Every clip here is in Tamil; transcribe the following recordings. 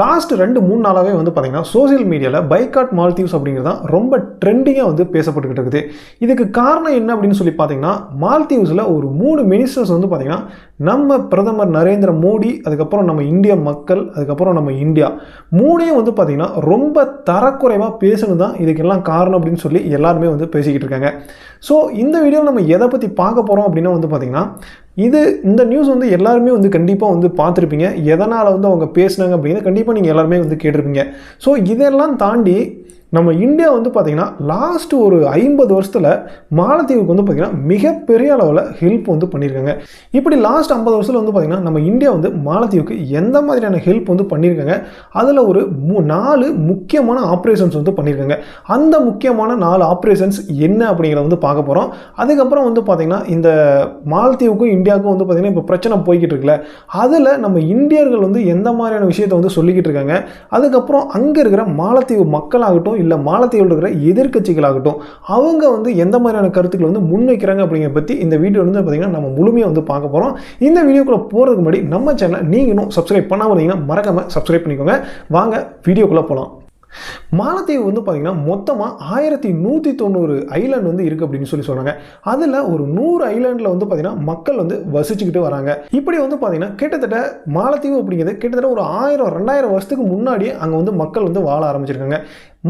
லாஸ்ட் ரெண்டு மூணு நாளாகவே வந்து பார்த்தீங்கன்னா சோசியல் மீடியாவில் பைக்காட் மால்தீவ்ஸ் அப்படிங்கிறது தான் ரொம்ப ட்ரெண்டிங்காக வந்து பேசப்பட்டுக்கிட்டு இருக்குது. இதுக்கு காரணம் என்ன அப்படின்னு சொல்லி பார்த்தீங்கன்னா மால்தீவ்ஸில் ஒரு மூணு மினிஸ்டர்ஸ் வந்து பார்த்திங்கன்னா நம்ம பிரதமர் நரேந்திர மோடி அதுக்கப்புறம் நம்ம இந்திய மக்கள் அதுக்கப்புறம் நம்ம இந்தியா மூணையும் வந்து பார்த்திங்கன்னா ரொம்ப தரக்குறைவாக பேசுனது தான் இதுக்கெல்லாம் காரணம் அப்படின்னு சொல்லி எல்லாருமே வந்து பேசிக்கிட்டு இருக்காங்க. ஸோ இந்த வீடியோவில் நம்ம எதை பற்றி பார்க்க போகிறோம் அப்படின்னா வந்து பார்த்திங்கன்னா இது இந்த நியூஸ் வந்து எல்லாருமே வந்து கண்டிப்பாக வந்து பார்த்துருப்பீங்க. எதனால் வந்து அவங்க பேசுனாங்க அப்படிங்கிறது கண்டிப்பாக நீங்கள் எல்லாருமே வந்து கேட்டிருப்பீங்க. ஸோ இதெல்லாம் தாண்டி நம்ம இந்தியா வந்து பார்த்திங்கன்னா லாஸ்ட் ஒரு ஐம்பது வருஷத்தில் மாலத்தீவுக்கு வந்து பார்த்திங்கன்னா மிகப்பெரிய அளவில் ஹெல்ப் வந்து பண்ணியிருக்காங்க. இப்படி லாஸ்ட் ஐம்பது வருஷத்தில் வந்து பார்த்திங்கன்னா நம்ம இந்தியா வந்து மாலத்தீவுக்கு எந்த மாதிரியான ஹெல்ப் வந்து பண்ணியிருக்காங்க? அதில் ஒரு மு நாலு முக்கியமான ஆப்ரேஷன்ஸ் வந்து பண்ணியிருக்காங்க. அந்த முக்கியமான நாலு ஆப்ரேஷன்ஸ் என்ன அப்படிங்கிறத வந்து பார்க்க போகிறோம் அதுக்கப்புறம் வந்து பார்த்திங்கன்னா இந்த மாலத்தீவுக்கும் இந்தியாவுக்கும் வந்து பார்த்திங்கன்னா இப்போ பிரச்சனை போய்கிட்டு இருக்குல்ல. அதில் நம்ம இந்தியர்கள் வந்து எந்த மாதிரியான விஷயத்தை வந்து சொல்லிக்கிட்டு இருக்காங்க? அதுக்கப்புறம் அங்கே இருக்கிற மாலத்தீவு மக்களாகட்டும் இல்லை மாலத்தீவில் இருக்கிற எதிர்க்கட்சிகளாகட்டும் அவங்க வந்து எந்த மாதிரியான கருத்துக்களை வந்து முன்வைக்கிறாங்க அப்படிங்கிறத பற்றி இந்த வீடியோ வந்து பார்த்திங்கன்னா நம்ம முழுமையாக வந்து பார்க்க போகிறோம் இந்த வீடியோக்குள்ளே போகிறதுக்கு முன்னாடி நம்ம சேனலை நீங்களும் சப்ஸ்கிரைப் பண்ணாமல் இருந்தீங்கன்னா மறக்காமல் சப்ஸ்கிரைப் பண்ணிக்கோங்க. வாங்க வீடியோக்குள்ளே போகலாம் மாலத்தீவு வந்து பார்த்திங்கன்னா மொத்தமாக ஆயிரத்தி நூற்றி தொண்ணூறு ஐலாண்ட் வந்து இருக்குது அப்படின்னு சொல்லி சொல்கிறாங்க அதில் ஒரு நூறு ஐலாண்டில் வந்து பார்த்திங்கன்னா மக்கள் வந்து வசிச்சுக்கிட்டு வராங்க. இப்படி வந்து பார்த்திங்கன்னா கிட்டத்தட்ட மாலத்தீவு அப்படிங்கிறது கிட்டத்தட்ட ஒரு ஆயிரம் ரெண்டாயிரம் வருஷத்துக்கு முன்னாடியே அங்கே வந்து மக்கள் வந்து வாழ ஆரம்பிச்சிருக்காங்க.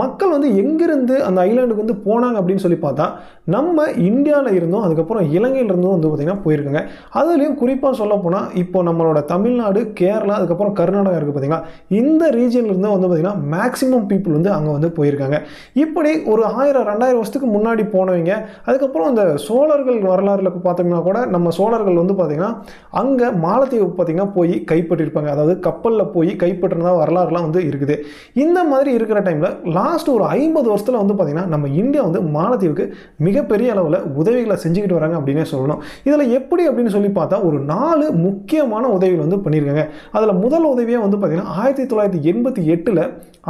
மக்கள் வந்து எங்கேருந்து அந்த ஐலாண்டுக்கு வந்து போனாங்க அப்படின்னு சொல்லி பார்த்தா நம்ம இந்தியாவில் இருந்தும் அதுக்கப்புறம் இலங்கையில் இருந்தும் வந்து பார்த்திங்கன்னா போயிருக்காங்க. அதுலேயும் குறிப்பாக சொல்ல போனால் இப்போ நம்மளோட தமிழ்நாடு கேரளா அதுக்கப்புறம் கர்நாடகா இருக்குது பார்த்தீங்களா? இந்த ரீஜன்ல வந்து பார்த்திங்கன்னா மேக்ஸிமம் பீப்புள் வந்து அங்கே வந்து போயிருக்காங்க. இப்படி ஒரு ஆயிரம் ரெண்டாயிரம் வருஷத்துக்கு முன்னாடி போனவங்க அதுக்கப்புறம் அந்த சோழர்கள் வரலாறுல பார்த்தோம்னா கூட நம்ம சோழர்கள் வந்து பார்த்திங்கன்னா அங்கே மாலத்தீவு பார்த்திங்கன்னா போய் கைப்பற்றிருப்பாங்க. அதாவது கப்பலில் போய் கைப்பற்றினதாக வரலாறுலாம் வந்து இருக்குது. இந்த மாதிரி இருக்கிற டைமில் லாஸ்ட் ஒரு ஐம்பது வருஷத்தில் வந்து பார்த்திங்கன்னா நம்ம இந்தியா வந்து மாலத்தீவுக்கு மிகப்பெரிய அளவில் உதவிகளை செஞ்சுக்கிட்டு வராங்க அப்படின்னே சொல்லணும். இதில் எப்படி அப்படின்னு சொல்லி பார்த்தா ஒரு நாலு முக்கியமான உதவிகள் வந்து பண்ணியிருக்காங்க. அதில் முதல் உதவியாக வந்து பார்த்திங்கன்னா ஆயிரத்தி தொள்ளாயிரத்தி எண்பத்தி எட்டில்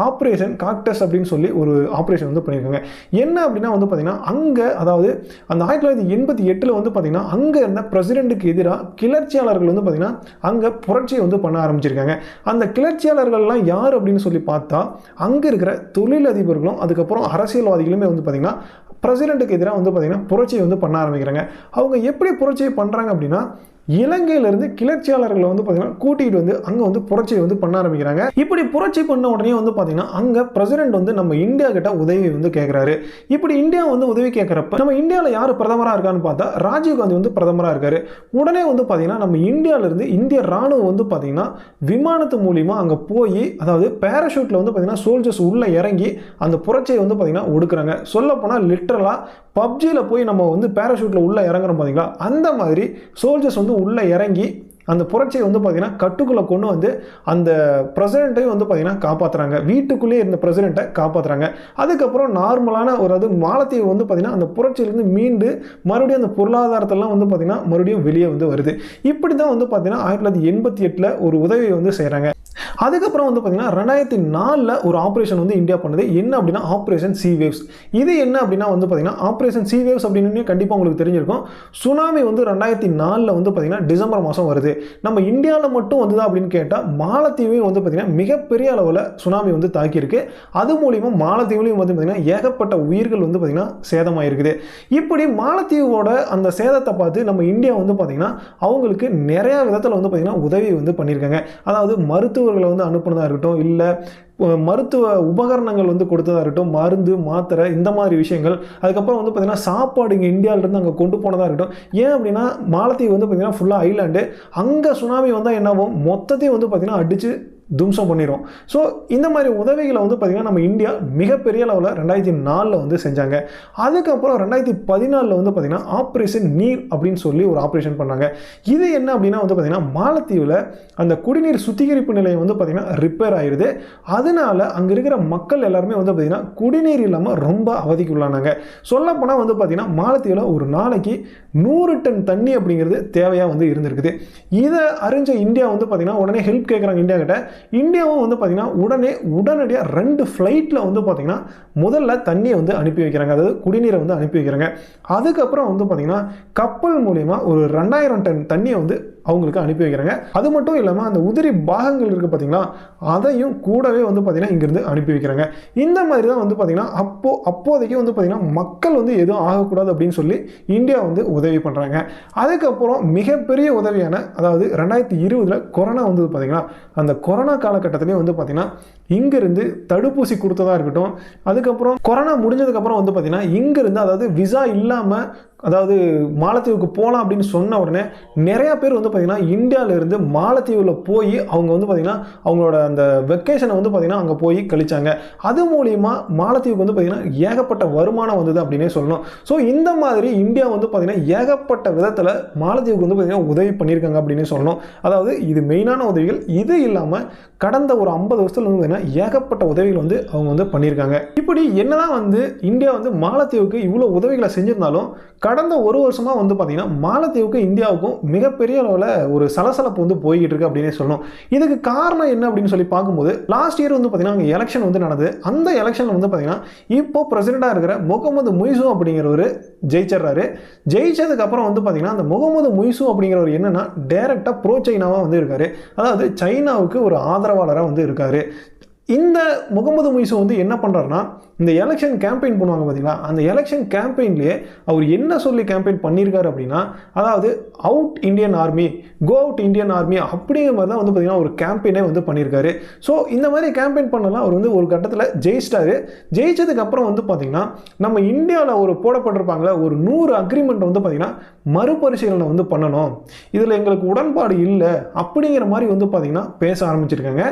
ஆப்ரேஷன் காக்டஸ் அப்படின்னு சொல்லி ஒரு ஆப்ரேஷன் வந்து பண்ணியிருக்காங்க. என்ன அப்படின்னா வந்து பார்த்திங்கன்னா அங்கே அதாவது அந்த ஆயிரத்தி தொள்ளாயிரத்தி எண்பத்தி எட்டில் வந்து பார்த்திங்கன்னா அங்கே இருந்த பிரசிடெண்ட்டுக்கு எதிராக கிளர்ச்சியாளர்கள் வந்து பார்த்திங்கன்னா அங்கே புரட்சியை வந்து பண்ண ஆரம்பிச்சிருக்காங்க. அந்த கிளர்ச்சியாளர்கள்லாம் யார் அப்படின்னு சொல்லி பார்த்தா அங்கே இருக்கிற தொழில் தொழிலதிபர்களும் அதுக்கப்புறம் அரசியல்வாதிகளுமே வந்து பார்த்திங்கன்னா பிரசிடெண்ட்டுக்கு எதிராக வந்து பார்த்திங்கன்னா புரட்சியை வந்து பண்ண ஆரம்பிக்கிறாங்க. அவங்க எப்படி புரட்சியை பண்ணுறாங்க அப்படின்னா இலங்கையிலிருந்து கிளர்ச்சியாளர்களை வந்து பார்த்தீங்கன்னா கூட்டிகிட்டு வந்து அங்கே வந்து புரட்சியை வந்து பண்ண ஆரம்பிக்கிறாங்க. இப்படி புரட்சி பண்ண உடனே வந்து பார்த்தீங்கன்னா அங்கே பிரசிடென்ட் வந்து நம்ம இந்தியா கிட்ட உதவி வந்து கேட்குறாரு இப்படி இந்தியா வந்து உதவி கேட்குறப்ப நம்ம இந்தியாவில் யார் பிரதமராக இருக்கான்னு பார்த்தா ராஜீவ் காந்தி வந்து பிரதமராக இருக்காரு. உடனே வந்து பார்த்தீங்கன்னா நம்ம இந்தியாவிலேருந்து இந்திய ராணுவம் வந்து பார்த்தீங்கன்னா விமானத்து மூலியமாக அங்கே போய் அதாவது பேராஷூட்டில் வந்து பார்த்தீங்கன்னா சோல்ஜர்ஸ் உள்ளே இறங்கி அந்த புரட்சியை வந்து பார்த்தீங்கன்னா ஒடுக்குறாங்க. சொல்லப்போனால் லிட்ரலாக பப்ஜியில் போய் நம்ம வந்து பேராஷூட்டில் உள்ளே இறங்குறோம் பார்த்தீங்களா அந்த மாதிரி சோல்ஜர்ஸ் வந்து உள்ளே இறங்கி அந்த புரட்சியை வந்து பார்த்திங்கன்னா கட்டுக்குள்ளே கொண்டு வந்து அந்த பிரசிடெண்ட்டையும் வந்து பார்த்திங்கன்னா காப்பாற்றுறாங்க வீட்டுக்குள்ளேயே இருந்த பிரசிடெண்ட்டை காப்பாற்றுறாங்க அதுக்கப்புறம் நார்மலான ஒரு அது மாலத்தீவு வந்து பார்த்திங்கன்னா அந்த புரட்சியிலேருந்து மீண்டு மறுபடியும் அந்த பொருளாதாரத்தெல்லாம் வந்து பார்த்திங்கன்னா மறுபடியும் வெளியே வந்து வருது. இப்படி தான் வந்து பார்த்திங்கன்னா ஆயிரத்தி தொள்ளாயிரத்தி எண்பத்தி எட்டில் ஒரு உதவியை வந்து செய்கிறாங்க அதுக்கப்புறம் வந்து பார்த்திங்கன்னா ரெண்டாயிரத்தி நாலில் ஒரு ஆப்ரேஷன் வந்து இந்தியா பண்ணுது. என்ன அப்படின்னா ஆப்ரேஷன் சி வேவ்ஸ் இது என்ன அப்படின்னா வந்து பார்த்திங்கன்னா ஆப்ரேஷன் சி வேவ்ஸ் அப்படின்னு கண்டிப்பாக உங்களுக்கு தெரிஞ்சிருக்கும். சுனாமி வந்து ரெண்டாயிரத்தி நாலில் வந்து பார்த்திங்கன்னா டிசம்பர் மாதம் வருது. நம்ம இந்தியாவில் மட்டும் வந்ததா அப்படின்னு கேட்டால் மாலத்தீவையும் வந்து பார்த்திங்கன்னா மிகப்பெரிய அளவில் சுனாமி வந்து தாக்கியிருக்கு. அது மூலிமா மாலத்தீவுலையும் வந்து பார்த்திங்கன்னா ஏகப்பட்ட உயிர்கள் வந்து பார்த்திங்கன்னா சேதமாயிருக்குது. இப்படி மாலத்தீவோட அந்த சேதத்தை பார்த்து நம்ம இந்தியா வந்து பார்த்திங்கன்னா அவங்களுக்கு நிறையா விதத்தில் வந்து பார்த்திங்கன்னா உதவி வந்து பண்ணியிருக்காங்க. அதாவது மருத்துவர்களை வந்து அனுப்புனதாக இருக்கட்டும் இல்லை மருத்துவ உபகரணங்கள் வந்து கொடுத்ததாக இருக்கட்டும் மருந்து மாத்திரை இந்த மாதிரி விஷயங்கள். அதுக்கப்புறம் வந்து பார்த்திங்கன்னா சாப்பாடு இங்கே இந்தியாவிலேருந்து அங்கே கொண்டு போனதாக இருக்கட்டும். ஏன் அப்படின்னா மாலத்தீவு வந்து பார்த்திங்கன்னா ஃபுல்லாக ஐலாண்டு அங்கே சுனாமி வந்தால் என்ன ஆகும்? மொத்தத்தையும் வந்து பார்த்திங்கன்னா அடித்து தும்சம் பண்ணிடும் ஸோ இந்த மாதிரி உதவிகளை வந்து பார்த்திங்கன்னா நம்ம இந்தியா மிகப்பெரிய அளவில் ரெண்டாயிரத்தி நாலில் வந்து செஞ்சாங்க. அதுக்கப்புறம் ரெண்டாயிரத்தி பதினாலில் வந்து பார்த்திங்கன்னா ஆப்ரேஷன் நீர் அப்படின்னு சொல்லி ஒரு ஆப்ரேஷன் பண்ணாங்க. இது என்ன அப்படின்னா வந்து பார்த்திங்கன்னா மாலத்தீவில் அந்த குடிநீர் சுத்திகரிப்பு நிலையம் வந்து பார்த்திங்கன்னா ரிப்பேர் ஆயிடுது அதனால் அங்கே இருக்கிற மக்கள் எல்லாருமே வந்து பார்த்திங்கன்னா குடிநீர் இல்லாமல் ரொம்ப அவதிக்குள்ளானாங்க. சொல்லப்போனால் வந்து பார்த்திங்கன்னா மாலத்தீவில் ஒரு நாளைக்கு நூறு டன் தண்ணி அப்படிங்கிறது தேவையாக வந்து இருந்திருக்குது. இதை அறிஞ்ச இந்தியா வந்து பார்த்திங்கன்னா உடனே ஹெல்ப் கேட்குறாங்க இந்தியா கிட்ட இந்தியாவும் வந்து பார்த்திங்கன்னா உடனே உடனடியாக ரெண்டு ஃப்ளைட்டில் வந்து பார்த்திங்கன்னா முதல்ல தண்ணியை வந்து அனுப்பி வைக்கிறாங்க. அதாவது குடிநீரை வந்து அனுப்பி வைக்கிறாங்க. அதுக்கப்புறம் வந்து பார்த்திங்கன்னா கப்பல் மூலிமா ஒரு ரெண்டாயிரம் டன் தண்ணியை வந்து அவங்களுக்கு அனுப்பி வைக்கிறாங்க. அது மட்டும் இல்லாமல் அந்த உதிரி பாகங்கள் இருக்குது பார்த்தீங்களா அதையும் கூடவே வந்து பார்த்தீங்கன்னா இங்கேருந்து அனுப்பி வைக்கிறாங்க. இந்த மாதிரி தான் வந்து பார்த்தீங்கன்னா அப்போ அப்போதைக்கு வந்து பார்த்தீங்கன்னா மக்கள் வந்து எதுவும் ஆகக்கூடாது அப்படின்னு சொல்லி இந்தியா வந்து உதவி பண்ணுறாங்க அதுக்கப்புறம் மிகப்பெரிய உதவியான அதாவது ரெண்டாயிரத்தி இருபதில் கொரோனா வந்தது பார்த்தீங்கன்னா அந்த கொரோனா காலகட்டத்திலே வந்து பார்த்தீங்கன்னா இங்கிருந்து தடுப்பூசி கொடுத்ததா இருக்கட்டும் அதுக்கப்புறம் கொரோனா முடிஞ்சதுக்கப்புறம் வந்து பார்த்திங்கன்னா இங்கிருந்து அதாவது விசா இல்லாமல் அதாவது மாலத்தீவுக்கு போகலாம் அப்படின்னு சொன்ன உடனே நிறையா பேர் வந்து பார்த்திங்கன்னா இந்தியாவிலேருந்து மாலத்தீவில் போய் அவங்க வந்து பார்த்தீங்கன்னா அவங்களோட அந்த வெக்கேஷனை வந்து பார்த்தீங்கன்னா அங்கே போய் கழிச்சாங்க. அது மூலியமா மாலத்தீவுக்கு வந்து பார்த்தீங்கன்னா ஏகப்பட்ட வருமானம் வந்தது அப்படின்னே சொல்லணும். ஸோ இந்த மாதிரி இந்தியா வந்து பார்த்தீங்கன்னா ஏகப்பட்ட விதத்தில் மாலத்தீவுக்கு வந்து பார்த்தீங்கன்னா உதவி பண்ணியிருக்காங்க அப்படின்னே சொல்லணும். அதாவது இது மெயினான உதவிகள். இது இல்லாமல் கடந்த ஒரு ஐம்பது வருஷத்துல வந்து பார்த்தீங்கன்னா ஏகப்பட்ட உதவிகள் வந்து அவங்க வந்து பண்ணியிருக்காங்க. இப்படி என்னதான் வந்து இந்தியா வந்து மாலத்தீவுக்கு இவ்வளோ உதவிகளை செஞ்சிருந்தாலும் கடந்த ஒரு வருஷமாக வந்து பார்த்தீங்கன்னா மாலத்தீவுக்கும் இந்தியாவுக்கும் மிகப்பெரிய அளவில் ஒரு சலசலப்பு வந்து போய்கிட்டு இருக்கு அப்படின்னே சொல்லணும். இதுக்கு காரணம் என்ன அப்படின்னு சொல்லி பார்க்கும்போது லாஸ்ட் இயர் வந்து பார்த்தீங்கன்னா அங்கே எலெக்ஷன் வந்து நடந்தது. அந்த எலெக்ஷனில் வந்து பார்த்தீங்கன்னா இப்போ பிரசிடெண்டாக இருக்கிற முகமது முய்சு அப்படிங்கிறவர் ஜெயிச்சிடுறாரு. ஜெயிச்சதுக்கப்புறம் வந்து பார்த்தீங்கன்னா அந்த முகமது முய்சு அப்படிங்கிறவர் என்னென்னா டேரெக்டாக ப்ரோ சைனாவாக வந்து இருக்கார். அதாவது சைனாவுக்கு ஒரு ஆதரவாளராக வந்து இருக்கார். இந்த முகமது முயசு வந்து என்ன பண்ணுறாருன்னா இந்த எலெக்ஷன் கேம்பெயின் பண்ணுவாங்க பார்த்தீங்களா அந்த எலெக்ஷன் கேம்பெயின்லேயே அவர் என்ன சொல்லி கேம்பெயின் பண்ணியிருக்காரு அப்படின்னா அதாவது out Indian army go out Indian army அப்படிங்கிற மாதிரி தான் வந்து பார்த்தீங்கன்னா ஒரு கேம்பெயினே வந்து பண்ணியிருக்காரு ஸோ இந்த மாதிரி கேம்பெயின் பண்ணலாம். அவர் வந்து ஒரு கட்டத்தில் ஜெயிச்சிட்டாரு. ஜெயிச்சதுக்கப்புறம் வந்து பார்த்தீங்கன்னா நம்ம இந்தியாவில் ஒரு போடப்பட்டிருப்பாங்களே ஒரு நூறு அக்ரிமெண்ட் வந்து பார்த்திங்கன்னா மறுபரிசீலனை வந்து பண்ணணும். இதில் எங்களுக்கு உடன்பாடு இல்லை அப்படிங்கிற மாதிரி வந்து பார்த்தீங்கன்னா பேச ஆரம்பிச்சிருக்காங்க.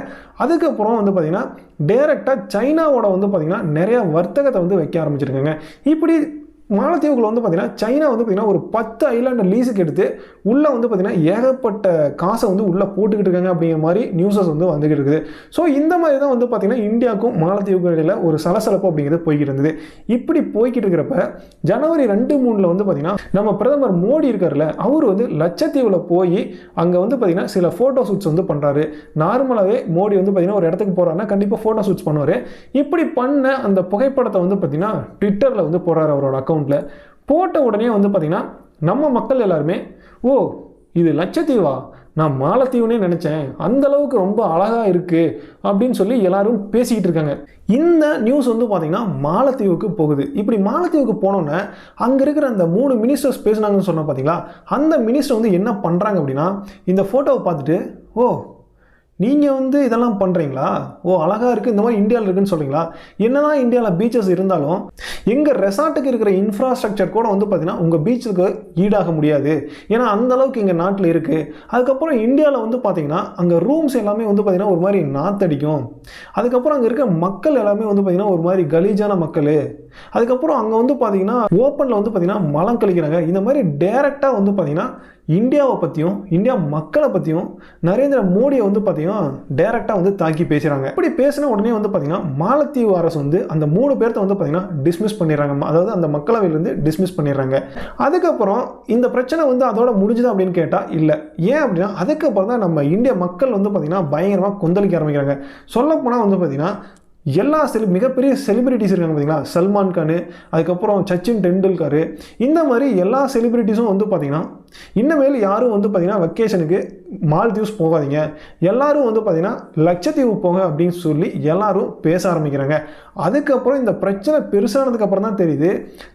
அதுக்கப்புறம் வந்து பார்த்தீங்கன்னா டேரெக்டாக சைனாவோட வந்து பார்த்திங்கன்னா நிறைய வர்த்தகத்தை வந்து வைக்க ஆரம்பிச்சிருக்காங்க. இப்படி மாலத்தீவுகள் வந்து பார்த்திங்கன்னா சைனா வந்து பார்த்தீங்கன்னா ஒரு பத்து ஐலாண்டு லீஸுக்கு எடுத்து உள்ளே வந்து பார்த்திங்கன்னா ஏகப்பட்ட காசை வந்து உள்ளே போட்டுக்கிட்டு இருக்காங்க அப்படிங்கிற மாதிரி நியூஸஸ் வந்து வந்துகிட்டு இருக்குது. ஸோ இந்த மாதிரி தான் வந்து பார்த்திங்கன்னா இந்தியாவுக்கும் மாலத்தீவுக்கும் இடையில ஒரு சலசலப்பு அப்படிங்கிறது போய்கிட்டு இருந்தது. இப்படி போய்கிட்டு இருக்கிறப்ப ஜனவரி ரெண்டு மூணில் வந்து பார்த்தீங்கன்னா நம்ம பிரதமர் மோடி இருக்கார்ல அவர் வந்து லட்சத்தீவில் போய் அங்கே வந்து பார்த்திங்கன்னா சில ஃபோட்டோ ஷூட்ஸ் வந்து பண்ணுறாரு நார்மலாகவே மோடி வந்து பார்த்தீங்கன்னா ஒரு இடத்துக்கு போகிறாருன்னா கண்டிப்பாக ஃபோட்டோ ஷூட்ஸ் பண்ணுவார். இப்படி பண்ண அந்த புகைப்படத்தை வந்து பார்த்தீங்கன்னா ட்விட்டரில் வந்து போடுறாரு அவரோட அக்கௌண்ட்டில் போட்ட உடனே வந்து பார்த்திங்கன்னா நம்ம மக்கள் எல்லாருமே ஓ இது லட்சத்தீவா? நான் மாலத்தீவுனே நினச்சேன். அந்த அளவுக்கு ரொம்ப அழகாக இருக்குது அப்படின்னு சொல்லி எல்லாரும் பேசிக்கிட்டு இருக்காங்க. இந்த நியூஸ் வந்து பார்த்திங்கன்னா மாலத்தீவுக்கு போகுது. இப்படி மாலத்தீவுக்கு போனோன்னே அங்கே இருக்கிற அந்த மூணு மினிஸ்டர்ஸ் பேசுனாங்கன்னு சொன்னால் பார்த்தீங்களா அந்த மினிஸ்டர் வந்து என்ன பண்ணுறாங்க அப்படின்னா இந்த ஃபோட்டோவை பார்த்துட்டு ஓ நீங்கள் வந்து இதெல்லாம் பண்ணுறீங்களா ஓ அழகாக இருக்குது இந்த மாதிரி இந்தியாவில் இருக்குன்னு சொல்கிறீங்களா என்ன தான் இந்தியாவில் பீச்சஸ் இருந்தாலும் எங்கள் ரெசார்ட்டுக்கு இருக்கிற இன்ஃப்ராஸ்ட்ரக்சர் கூட வந்து பார்த்திங்கன்னா உங்கள் பீச்சுக்கு ஈடாக முடியாது. ஏன்னா அந்த அளவுக்கு எங்கள் நாட்டில் இருக்குது அதுக்கப்புறம் இந்தியாவில் வந்து பார்த்திங்கன்னா அங்கே ரூம்ஸ் எல்லாமே வந்து பார்த்தீங்கன்னா ஒரு மாதிரி நாத்தடிக்கும் அதுக்கப்புறம் அங்கே இருக்கிற மக்கள் எல்லாமே வந்து பார்த்திங்கன்னா ஒரு மாதிரி கலீஜான மக்கள். அதுக்கப்புறம் அங்கே வந்து பார்த்திங்கன்னா ஓப்பனில் வந்து பார்த்தீங்கன்னா மலம் கழிக்கிறாங்க. இந்த மாதிரி டேரெக்டாக வந்து பார்த்தீங்கன்னா இந்தியாவை பற்றியும் இந்தியா மக்களை பற்றியும் நரேந்திர மோடியை வந்து பார்த்தீங்கன்னா டைரெக்டாக வந்து தாக்கி பேசுகிறாங்க இப்படி பேசின உடனே வந்து பார்த்தீங்கன்னா மாலத்தீவு அரசு வந்து அந்த மூணு பேர்த்த வந்து பார்த்தீங்கன்னா டிஸ்மிஸ் பண்ணிடுறாங்க. அதாவது அந்த மக்களவையிலேருந்து டிஸ்மிஸ் பண்ணிடுறாங்க. அதுக்கப்புறம் இந்த பிரச்சனை வந்து அதோட முடிஞ்சுது அப்படின்னு கேட்டால் இல்லை. ஏன் அப்படின்னா அதுக்கப்புறம் தான் நம்ம இந்திய மக்கள் வந்து பார்த்திங்கன்னா பயங்கரமாக கொந்தளிக்க ஆரம்பிக்கிறாங்க. சொல்லப்போனால் வந்து பார்த்திங்கன்னா எல்லா செலி மிகப்பெரிய செலிபிரிட்டிஸ் இருக்காங்க பார்த்தீங்களா சல்மான் கான் அதுக்கப்புறம் சச்சின் டெண்டுல்கர் இந்த மாதிரி எல்லா செலிபிரிட்டிஸும் வந்து பார்த்திங்கன்னா இன்னமேல் யாரும் வந்து பார்த்தீங்கன்னா வெக்கேஷனுக்கு மால்தீவ்ஸ் போகாதீங்க. எல்லாரும் வந்து பார்த்தீங்கன்னா லட்சத்தீவு போங்க அப்படின்னு சொல்லி எல்லாரும் பேச ஆரம்பிக்கிறாங்க. அதுக்கப்புறம் இந்த பிரச்சனை பெருசானதுக்கப்புறம் தான் தெரியுது.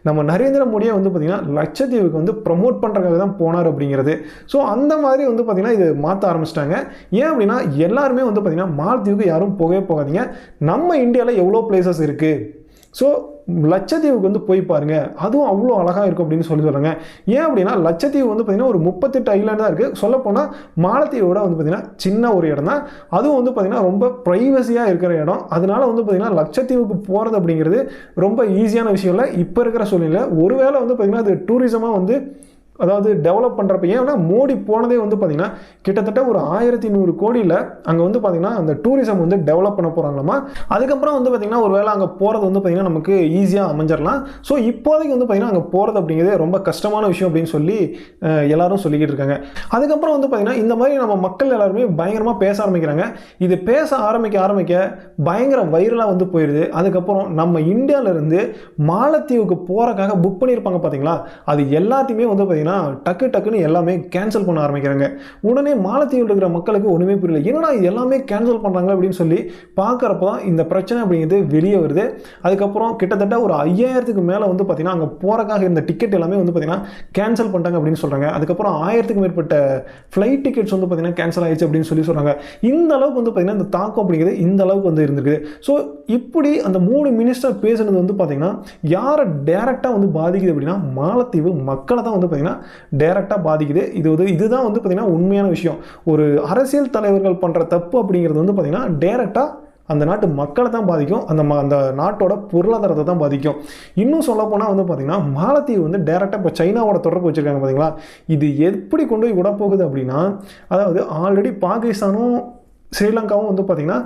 நம்ம நரேந்திர மோடியை வந்து பார்த்தீங்கன்னா லட்சத்தீவுக்கு வந்து ப்ரமோட் பண்ணுறதுக்காக தான் போனார் அப்படிங்கிறது. ஸோ அந்த மாதிரி வந்து பார்த்தீங்கன்னா இது மாற்ற ஆரம்பிச்சிட்டாங்க. ஏன் அப்படின்னா எல்லாருமே வந்து பார்த்தீங்கன்னா மால்தீவுக்கு யாரும் போகவே போகாதீங்க. நம்ம இந்தியாவில் எவ்வளோ பிளேசஸ் இருக்குது ஸோ லட்சத்தீவுக்கு வந்து போய் பாருங்கள் அதுவும் அவ்வளோ அழகாக இருக்கும் அப்படின்னு சொல்லி சொல்கிறாங்க ஏன் அப்படின்னா லட்சத்தீவு வந்து பார்த்திங்கன்னா ஒரு முப்பத்தெட்டு ஐலாண்டு தான் இருக்குது சொல்லப்போனால் மாலத்தீவோட வந்து பார்த்திங்கன்னா சின்ன ஒரு இடம் தான் அதுவும் வந்து பார்த்திங்கன்னா ரொம்ப ப்ரைவசியாக இருக்கிற இடம். அதனால வந்து பார்த்தீங்கன்னா லட்சத்தீவுக்கு போகிறது அப்படிங்கிறது ரொம்ப ஈஸியான விஷயம் இல்லை. இப்போ இருக்கிற சூழ்நிலை ஒருவேளை வந்து பார்த்திங்கன்னா அது டூரிசமாக வந்து அதாவது டெவலப் பண்ணுறப்ப ஏன்னா மோடி போனதே வந்து பார்த்திங்கன்னா கிட்டத்தட்ட ஒரு ஆயிரத்தி நூறு கோடியில் அங்கே வந்து பார்த்திங்கன்னா அந்த டூரிசம் வந்து டெவலப் பண்ண போகிறாங்களாமா அதுக்கப்புறம் வந்து பார்த்திங்கன்னா ஒரு வேளை அங்கே போகிறது வந்து பார்த்திங்கன்னா நமக்கு ஈஸியாக அமைஞ்சிடலாம். ஸோ இப்போதைக்கு வந்து பார்த்திங்கன்னா அங்கே போகிறது அப்படிங்கிறது ரொம்ப கஷ்டமான விஷயம் அப்படின்னு சொல்லி எல்லாரும் சொல்லிக்கிட்டு இருக்காங்க. அதுக்கப்புறம் வந்து பார்த்திங்கன்னா இந்த மாதிரி நம்ம மக்கள் எல்லாருமே பயங்கரமாக பேச ஆரம்பிக்கிறாங்க. இது பேச ஆரம்பிக்க ஆரம்பிக்க பயங்கர வைரலாக வந்து போயிடுது அதுக்கப்புறம் நம்ம இந்தியாவிலேருந்து மாலத்தீவுக்கு போகிறக்காக புக் பண்ணியிருப்பாங்க பார்த்தீங்களா அது எல்லாத்தையுமே வந்து பார்த்திங்கன்னா பார்த்தீங்கன்னா டக்கு டக்குன்னு எல்லாமே கேன்சல் பண்ண ஆரம்பிக்கிறாங்க. உடனே மாலத்தீவில் இருக்கிற மக்களுக்கு ஒன்றுமே புரியல. என்னடா இது எல்லாமே கேன்சல் பண்ணுறாங்க அப்படின்னு சொல்லி பார்க்குறப்ப தான் இந்த பிரச்சனை அப்படிங்கிறது வெளியே வருது. அதுக்கப்புறம் கிட்டத்தட்ட ஒரு ஐயாயிரத்துக்கு மேலே வந்து பார்த்தீங்கன்னா அங்கே போகிறக்காக இருந்த டிக்கெட் எல்லாமே வந்து பார்த்திங்கன்னா கேன்சல் பண்ணிட்டாங்க அப்படின்னு சொல்கிறாங்க அதுக்கப்புறம் ஆயிரத்துக்கு மேற்பட்ட ஃப்ளைட் டிக்கெட்ஸ் வந்து பார்த்தீங்கன்னா கேன்சல் ஆயிடுச்சு அப்படின்னு சொல்லி சொல்கிறாங்க இந்த அளவுக்கு வந்து பார்த்திங்கன்னா இந்த தாக்கம் அப்படிங்கிறது இந்த அளவுக்கு வந்து இருந்திருக்குது ஸோ இப்படி அந்த மூணு மினிஸ்டர் பேசுனது வந்து பார்த்தீங்கன்னா யாரை டேரெக்டாக வந்து பாதிக்குது அப்படின்னா மாலத்தீவு மக்களை தான் வந்து பார்த்திங்கன்னா டேரெக்டாக பாதிக்குது. இது வந்து இதுதான் வந்து பார்த்திங்கன்னா உண்மையான விஷயம். ஒரு அரசியல் தலைவர்கள் பண்ணுற தப்பு அப்படிங்கிறது வந்து பார்த்திங்கன்னா டேரெக்டாக அந்த நாட்டு மக்களை தான் பாதிக்கும். அந்த ம அந்த நாட்டோட பொருளாதாரத்தை தான் பாதிக்கும். இன்னும் சொல்லப் போனால் வந்து பார்த்திங்கன்னா மாலத்தீவு வந்து டேரெக்டாக இப்போ சைனாவோட தொடர்பு வச்சுருக்காங்க பார்த்தீங்களா இது எப்படி கொண்டு போய் விட போகுது அப்படின்னா அதாவது ஆல்ரெடி பாகிஸ்தானும் ஸ்ரீலங்காவும் வந்து பார்த்திங்கன்னா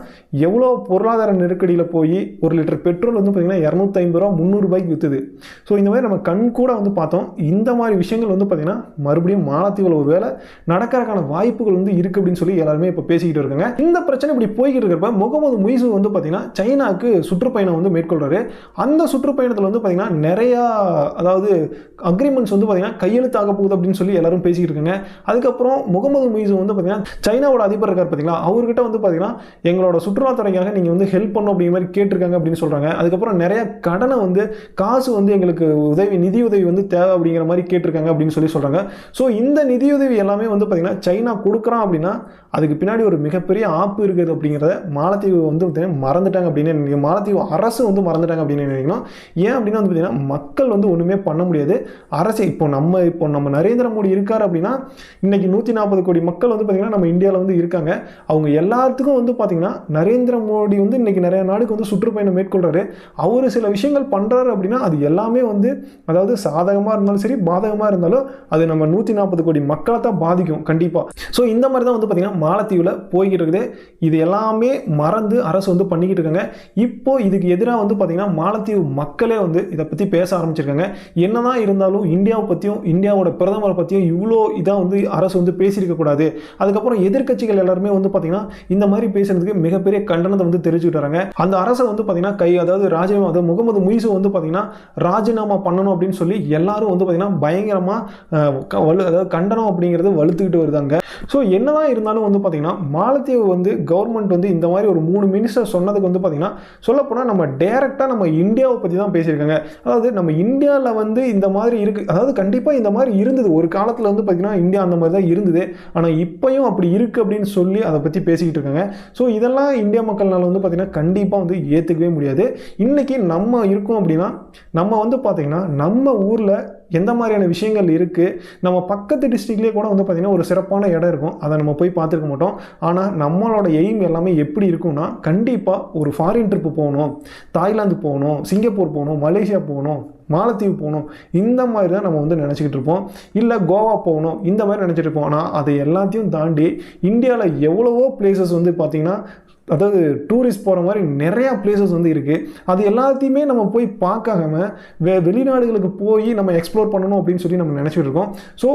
எவ்வளோ பொருளாதார நெருக்கடியில் போய் ஒரு லிட்டர் பெட்ரோல் வந்து பார்த்திங்கன்னா இரநூத்தி ஐம்பது ரூபா முந்நூறுபாய்க்கு விற்றுது ஸோ இந்த மாதிரி நம்ம கண் கூட வந்து பார்த்தோம். இந்த மாதிரி விஷயங்கள் வந்து பார்த்திங்கன்னா மறுபடியும் மாலத்தீவில் ஒரு வேலை நடக்கிறதுக்கான வாய்ப்புகள் வந்து இருக்குது அப்படின்னு சொல்லி எல்லாருமே இப்போ பேசிக்கிட்டு இருக்காங்க. இந்த பிரச்சனை இப்படி போய்கிட்டு இருக்கிறப்ப முகமது முயசு வந்து பார்த்திங்கன்னா சைனாவுக்கு சுற்றுப்பயணம் வந்து மேற்கொள்கிறாரு அந்த சுற்றுப்பயணத்தில் வந்து பார்த்திங்கன்னா நிறையா அதாவது அக்ரிமெண்ட்ஸ் வந்து பார்த்திங்கன்னா கையெழுத்தாக போகுது அப்படின்னு சொல்லி எல்லாரும் பேசிக்கிட்டு இருக்காங்க. அதுக்கப்புறம் முகமது முயசு வந்து பார்த்திங்கன்னா சைனாவோட அதிபர் இருக்கார் பார்த்தீங்களா அவர்கிட்ட வந்து பார்த்தீங்கன்னா எங்களோட சுற்றுலாத்துறைக்காக நீங்கள் வந்து ஹெல்ப் பண்ணும் அப்படிங்கிற மாதிரி கேட்டிருக்காங்க அப்படின்னு சொல்கிறாங்க அதுக்கப்புறம் நிறைய கடனை வந்து காசு வந்து எங்களுக்கு உதவி நிதி உதவி வந்து தேவை அப்படிங்கிற மாதிரி கேட்டிருக்காங்க அப்படின்னு சொல்லி சொல்கிறாங்க ஸோ இந்த நிதியுதவி எல்லாமே வந்து பார்த்திங்கன்னா சைனா கொடுக்குறான் அப்படின்னா அதுக்கு பின்னாடி ஒரு மிகப்பெரிய ஆப்பு இருக்குது அப்படிங்கிறத மாலத்தீவு வந்து பார்த்தீங்கன்னா மறந்துட்டாங்க அப்படின்னு நினைக்கிறோம் மாலத்தீவு அரசு வந்து மறந்துட்டாங்க அப்படின்னு நினைக்கணும் ஏன் அப்படின்னா வந்து பார்த்தீங்கன்னா மக்கள் வந்து ஒன்றுமே பண்ண முடியாது. அரசு இப்போ நம்ம இப்போ நம்ம நரேந்திர மோடி இருக்கார் அப்படின்னா இன்றைக்கி நூற்றி நாற்பது கோடி மக்கள் வந்து பார்த்திங்கன்னா நம்ம இந்தியாவில் வந்து இருக்காங்க. அவங்க எல்லாத்துக்கும் வந்து பார்த்திங்கன்னா நரேந்திர மோடி வந்து இன்னைக்கு நிறைய நாடுக்கு வந்து சுற்றுப்பயணம் மேற்கொள்கிறாரு அவர் சில விஷயங்கள் பண்ணுறாரு அப்படின்னா அது எல்லாமே வந்து அதாவது சாதகமாக இருந்தாலும் சரி பாதகமாக இருந்தாலும் அது நம்ம நூற்றி நாற்பது கோடி மக்களை தான் பாதிக்கும் கண்டிப்பாக ஸோ இந்த மாதிரி தான் வந்து பார்த்திங்கன்னா மாலத்தீவில் போய்கிட்டு இருக்குது இது எல்லாமே மறந்து அரசு வந்து பண்ணிக்கிட்டு இருக்காங்க. இப்போ இதுக்கு எதிராக வந்து பார்த்திங்கன்னா மாலத்தீவு மக்களே வந்து இதை பற்றி பேச ஆரம்பிச்சிருக்காங்க. என்னதான் இருந்தாலும் இந்தியாவை பற்றியும் இந்தியாவோட பிரதமரை பற்றியும் இவ்வளோ இதாக வந்து அரசு வந்து பேசியிருக்கக்கூடாது அதுக்கப்புறம் எதிர்க்கட்சிகள் எல்லாருமே வந்து பார்த்திங்கன்னா இந்த மாதிரி பேசுறதுக்கு மிகப்பெரிய கண்டனத்தை வந்து தெரிவிச்சுட்டு வராங்க. அந்த அரசை வந்து பார்த்திங்கன்னா கை அதாவது ராஜினாமா அதாவது முகமது முயிசு வந்து பார்த்திங்கன்னா ராஜினாமா பண்ணணும் அப்படின்னு சொல்லி எல்லாரும் வந்து பார்த்திங்கன்னா பயங்கரமாக வலு அதாவது கண்டனம் அப்படிங்கிறது வலுத்துக்கிட்டு வருதாங்க. ஸோ என்னதான் இருந்தாலும் வந்து வந்து பார்த்தீங்கன்னா மாலத்தீவு வந்து கவர்மெண்ட் வந்து இந்த மாதிரி ஒரு மூணு மினிஸ்டர் சொன்னதுக்கு வந்து பார்த்தீங்கன்னா சொல்லப்போனால் நம்ம டேரெக்டாக நம்ம இந்தியாவை பற்றி தான் பேசியிருக்காங்க. அதாவது நம்ம இந்தியாவில் வந்து இந்த மாதிரி இருக்குது அதாவது கண்டிப்பாக இந்த மாதிரி இருந்தது. ஒரு காலத்தில் வந்து பார்த்தீங்கன்னா இந்தியா அந்த மாதிரி தான் இருந்தது. ஆனால் இப்போயும் அப்படி இருக்குது அப்படின்னு சொல்லி அதை பற்றி பேசிக்கிட்டு இருக்காங்க. ஸோ இதெல்லாம் இந்தியா மக்கள்னால வந்து பார்த்திங்கன்னா கண்டிப்பாக வந்து ஏற்றுக்கவே முடியாது. இன்றைக்கி நம்ம இருக்கோம் அப்படின்னா நம்ம வந்து பார்த்திங்கன்னா நம்ம ஊரில் எந்த மாதிரியான விஷயங்கள் இருக்குது நம்ம பக்கத்து டிஸ்ட்ரிக்ட்லேயே கூட வந்து பார்த்திங்கன்னா ஒரு சிறப்பான இடம் இருக்கும். அதை நம்ம போய் பார்த்துருக்க மாட்டோம். ஆனால் நம்மளோட எய்ம் எல்லாமே எப்படி இருக்கும்னா கண்டிப்பாக ஒரு ஃபாரின் ட்ரிப்பு போகணும். தாய்லாந்து போகணும் சிங்கப்பூர் போகணும் மலேசியா போகணும் மாலத்தீவு போகணும். இந்த மாதிரி தான் நம்ம வந்து நினச்சிக்கிட்டு இருப்போம். இல்லை கோவா போகணும். இந்த மாதிரி நினச்சிட்டு இருப்போம். ஆனால் அதை எல்லாத்தையும் தாண்டி இந்தியாவில் எவ்வளவோ பிளேசஸ் வந்து பார்த்திங்கன்னா அதாவது டூரிஸ்ட் போகிற மாதிரி நிறையா பிளேசஸ் வந்து இருக்குது அது எல்லாத்தையுமே நம்ம போய் பார்க்காம வெ வெளிநாடுகளுக்கு போய் நம்ம எக்ஸ்ப்ளோர் பண்ணணும் அப்படின்னு சொல்லி நம்ம நினச்சிட்டு இருக்கோம். ஸோ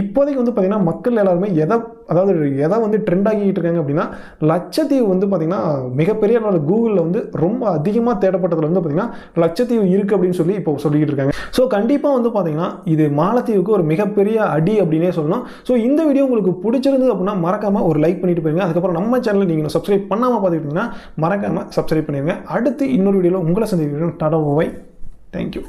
இப்போதைக்கு வந்து பார்த்திங்கன்னா மக்கள் எல்லாருமே எதை அதாவது எதை வந்து ட்ரெண்ட் ஆகிட்டு இருக்காங்க அப்படின்னா லட்சத்தீவு வந்து பார்த்திங்கன்னா மிகப்பெரிய அளவில் கூகுளில் வந்து ரொம்ப அதிகமாக தேடப்பட்டதில் வந்து பார்த்திங்கன்னா லட்சத்தீவு இருக்குது அப்படின்னு சொல்லி இப்போ சொல்லிக்கிட்டு இருக்காங்க. ஸோ கண்டிப்பாக வந்து பார்த்திங்கன்னா இது மாலத்தீவுக்கு ஒரு மிகப்பெரிய அடி அப்படின்னே சொல்லணும் ஸோ இந்த வீடியோ உங்களுக்கு பிடிச்சிருந்தது அப்படின்னா மறக்காமல் ஒரு லைக் பண்ணிட்டு போயிருங்க. அதுக்கப்புறம் நம்ம சேனலை நீங்கள் சப்ஸ்கிரைப் பண்ணாமல் பார்த்துக்கிட்டிங்கன்னா மறக்காமல் சப்ஸ்கிரைப் பண்ணிடுங்க அடுத்து இன்னொரு வீடியோவில் உங்களை சந்திக்கிறேன். டாடா ஓவை தேங்க்யூ